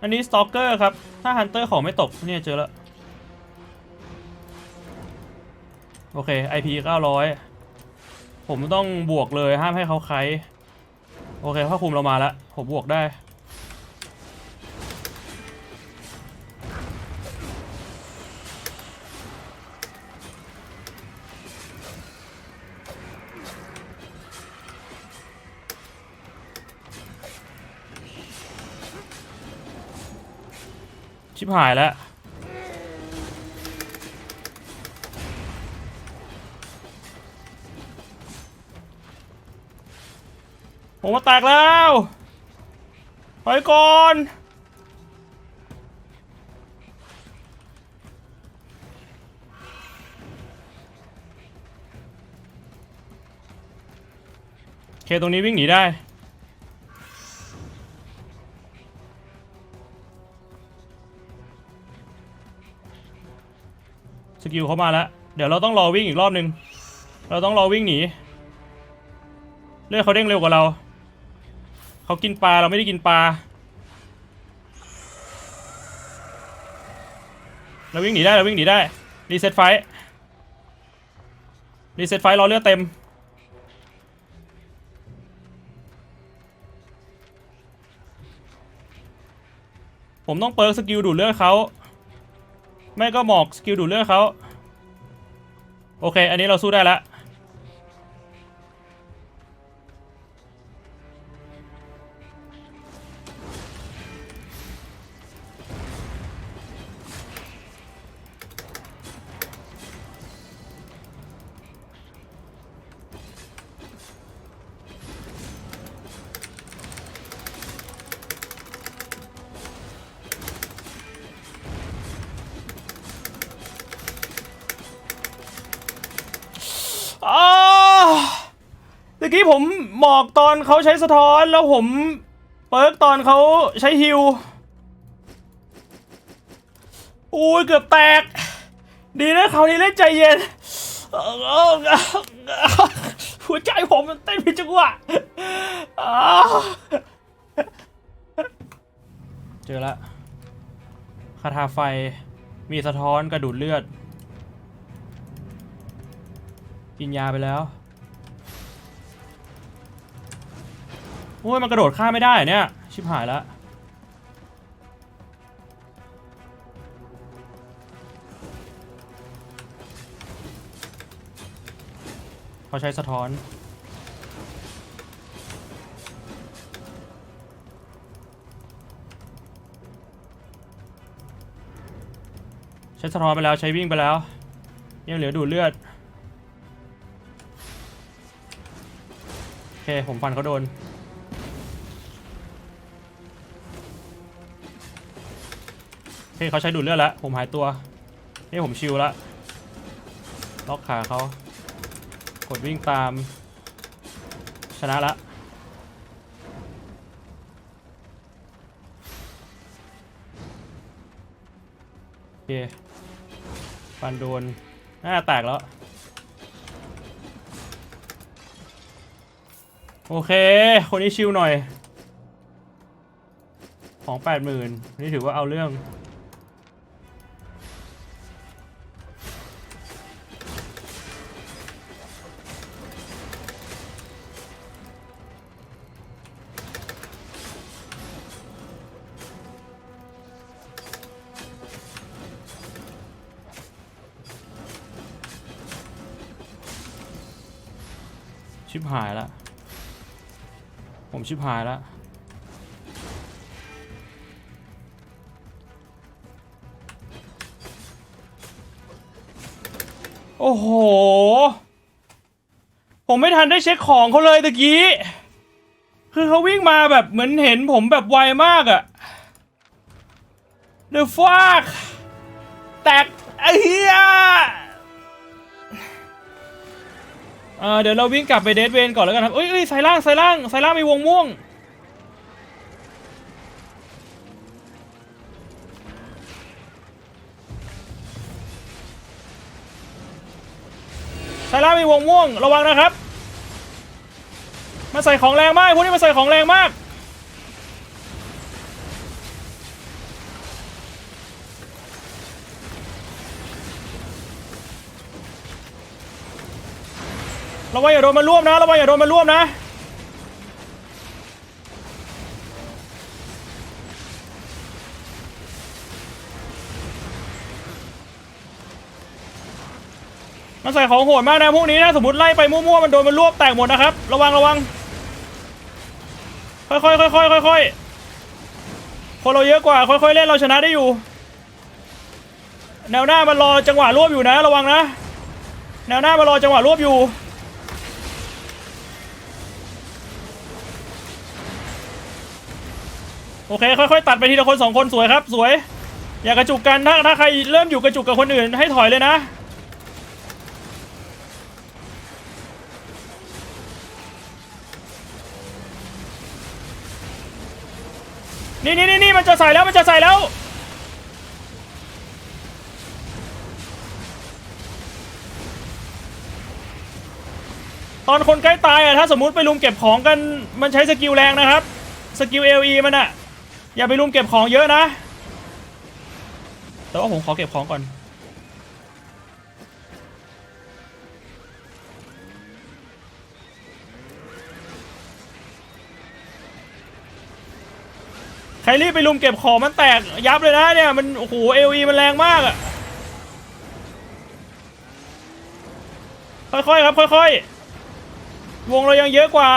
อันนี้สตอกเกอร์ครับ ถ้าฮันเตอร์ของไม่ตกเนี่ยเจอแล้วโอเค IP 900 ผมต้องบวกเลยห้ามให้เขาไคล้โอเคผ้าคลุมเรามาแล้ว ผมบวกได้ ชิบหายแล้วผมมาแตกแล้วถอยก่อนเคตรงนี้วิ่งหนีได้ กิลเขามาแล้ว เดี๋ยวเราต้องรอวิ่งอีกรอบนึง เราต้องรอวิ่งหนี เลือดเขาเด้งเร็วกว่าเรา เขากินปลาเราไม่ได้กินปลา เราวิ่งหนีได้เราวิ่งหนีได้ รีเซ็ตไฟ รีเซ็ตไฟรอเลือดเต็มผมต้องเปิร์กสกิลดูดเลือดเขา ไม่ก็หมอกสกิลดูดเลือดเขาโอเค อันนี้เราสู้ได้แล้ว มื่อกี้ผมหมอกตอนเขาใช้สะท้อนแล้วผมเปิร์กตอนเขาใช้ฮิวอุ้ยเกือบแตก ดีนะเขาวนี้เล่นใจเย็นหัวใจผมมันเต้นผิดจังหวะเจอละคาถาไฟมีสะท้อนกระดูดเลือด กินยาไปแล้ว โอ้ยมันกระโดดข้ามไม่ได้เนี่ย ชิบหายแล้วเขาใช้สะท้อนใช้สะท้อนไปแล้วใช้วิ่งไปแล้วยังเหลือดูดเลือด โอเค ผมฟันเขาโดน โอเคเขาใช้ดูดเลือดแล้วผมหายตัวนี่ผมชิวแล้วล็อกขาเขากดวิ่งตาม ชนะละโอเคฟันโดนหน้าแตกแล้ว โอเค คนนี้ชิวหน่อย ของแปดหมื่นนี่ถือว่าเอาเรื่อง ชิบหายละ ผมชิบหายล้วโอ้โห ผมไม่ทันได้เช็คของเขาเลยตะกี้ คือเขาวิ่งมาแบบเหมือนเห็นผมแบบไวมากอะ The fuck แตกไอ้เหี้ย เออเดี๋ยวเราวิ่งกลับไปเดดเวนก่อนแล้วกันครับเอ้ยเอ้ยสายล่างสายล่างสายล่างมีวงม่วง สายล่างมีวงม่วง ระวังนะครับมาใส่ของแรงมากพวกนี้มาใส่ของแรงมาก ระวังอย่าโดนมันร่วมนะระวังอย่าโดนมันร่วมนะมันใส่ของโหดมากนะพวกนี้นะสมมติไล่ไปมั่วๆมันโดนมันรวบแตกหมดนะครับ ระวังระวัง ค่อยๆค่อยๆค่อยๆคนเราเยอะกว่า ค่อยๆเล่นเราชนะได้อยู่ แนวหน้ามันรอจังหวะรวบอยู่นะ ระวังนะ แนวหน้ามันรอจังหวะรวบอยู่ โอเคค่อยๆตัดไปทีละคนสองคนสวยครับ สวย อย่ากระจุกกันถ้าถ้าใครเริ่มอยู่กระจุกกับคนอื่นให้ถอยเลยนะนี่นี่นี่นี่มันจะใส่แล้วมันจะใส่แล้ว ตอนคนใกล้ตายอะถ้าสมมุติไปลุมเก็บของกันมันใช้สกิลแรงนะครับ สกิลเอลีมันอะ อย่าไปลุมเก็บของเยอะนะ แต่ว่าผมขอเก็บของก่อน ใครรีบไปลุมเก็บของมันแตกยับเลยนะเนี่ย มันโอ้โหเอลีมันแรงมากอะค่อยๆครับค่อยๆ วงเรายังเยอะกว่า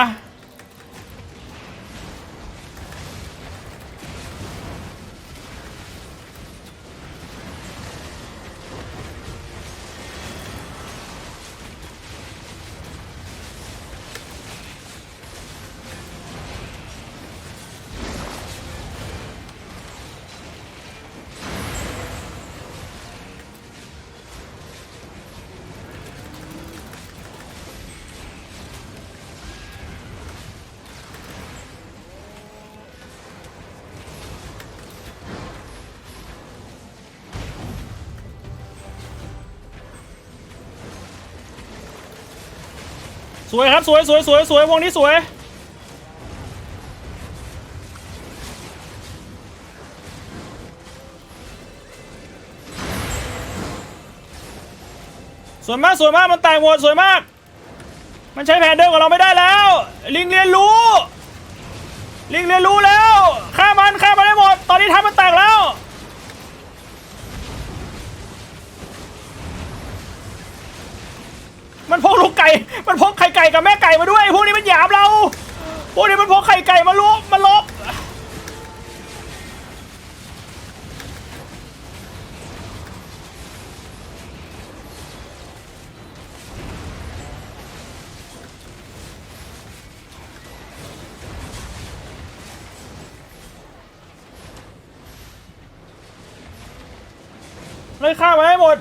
สวยครับสวยสวยสวยสวยวงนี้สวย สวยมากสวยมากมันแตกหมดสวยมาก มันใช้แผนเดิมกับเราไม่ได้แล้ว ลิงเรียนรู้ ลิงเรียนรู้แล้วฆ่ามันฆ่ามันได้หมด ตอนนี้ทัพมันแตกแล้ว มันพกลูกไก่ มันพกไข่ไก่กับแม่ไก่มาด้วย พวกนี้มันหยามเรา พวกนี้มันพกไข่ไก่มาลบมาลบเลยฆ่ามาให้หมด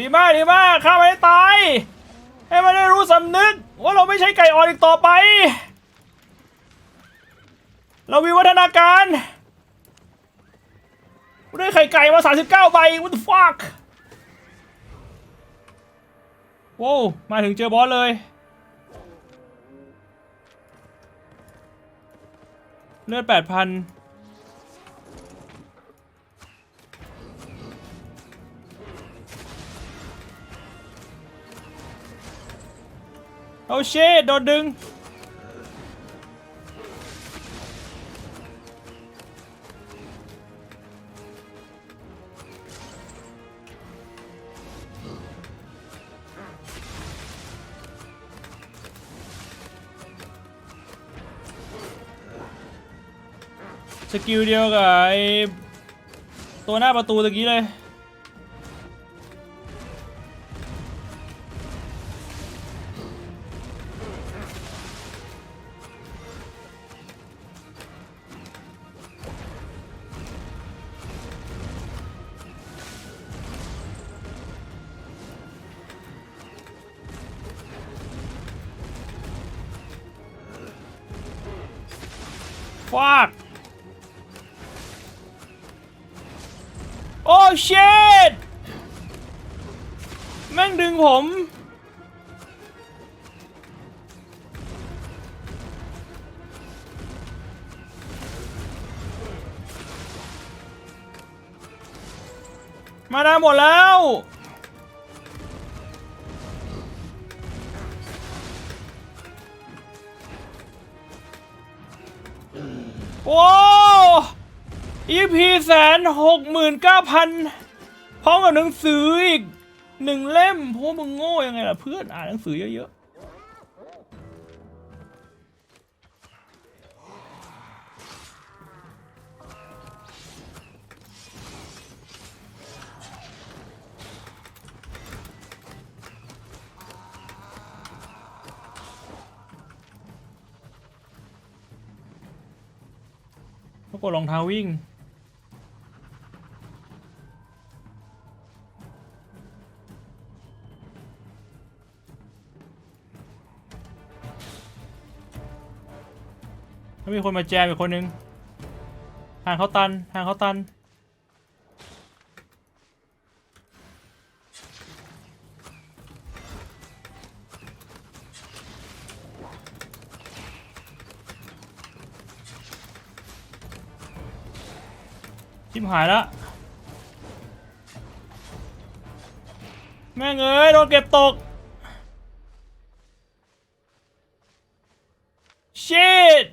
ดีมากดีมากฆ่ามันให้ตาย ให้มันได้รู้สำนึก ว่าเราไม่ใช่ไก่อ่อนอีกต่อไป เรามีวัฒนาการได้ไข่ไก่มา 39 ใบ what the fuck โว้วมาถึงเจอบอสเลย เลือด 8,000 เอาเชโดนดึง สกิลเดียวกับไอตัวหน้าประตูตะกี้เลย ฟากโอ้เชดแม่งดึงผม มาได้หมดแล้ว โอ้ EP แสนหกหมื่นเก้าพันพร้อมกับหนังสืออีกหนึ่งเล่มพวกมึงโง่ยังไงล่ะเพื่อนอ่านหนังสือเยอะ ๆแล้วกดรองเท้าวิ่ง แล้วมีคนมาแจมอีกคนนึง ทางเขาตัน ทางเขาตัน ชิมหายแล้วแม่งเอ้ยโดนเก็บตกชิต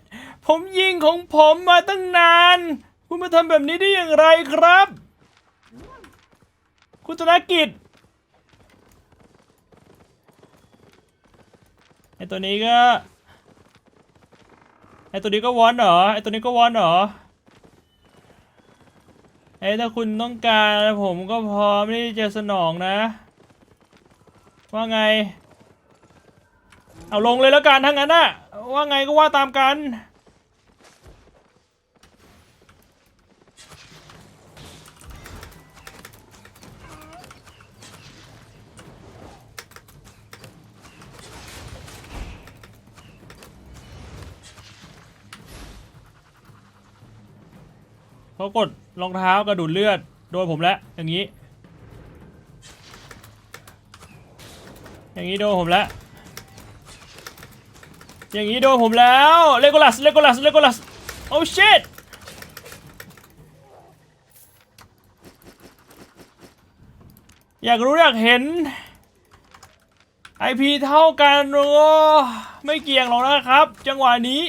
ผมยิงของผมมาตั้งนาน คุณมาทำแบบนี้ได้อย่างไรครับ คุณธนกิจไอตัวนี้ก็ไอตัวนี้ก็วอนเหรอไอตัวนี้ก็วอนเหรอ ไอ้ถ้าคุณต้องการผมก็พร้อมที่จะสนองนะ ว่าไง เอาลงเลยแล้วกันทั้งนั้นนะว่าไงก็ว่าตามกัน เขากดรองเท้ากระดูดเลือด โดนผมแล้ว อย่างนี้ อย่างนี้โดนผมแล้ว อย่างนี้โดนผมแล้ว เลโกลัส เลโกลัส เลโกลัส โอ้ชิตอยากรู้อยากเห็นไอพีเท่ากันโอ้ไม่เกี่ยงหรอกนะครับ จังหวะนี้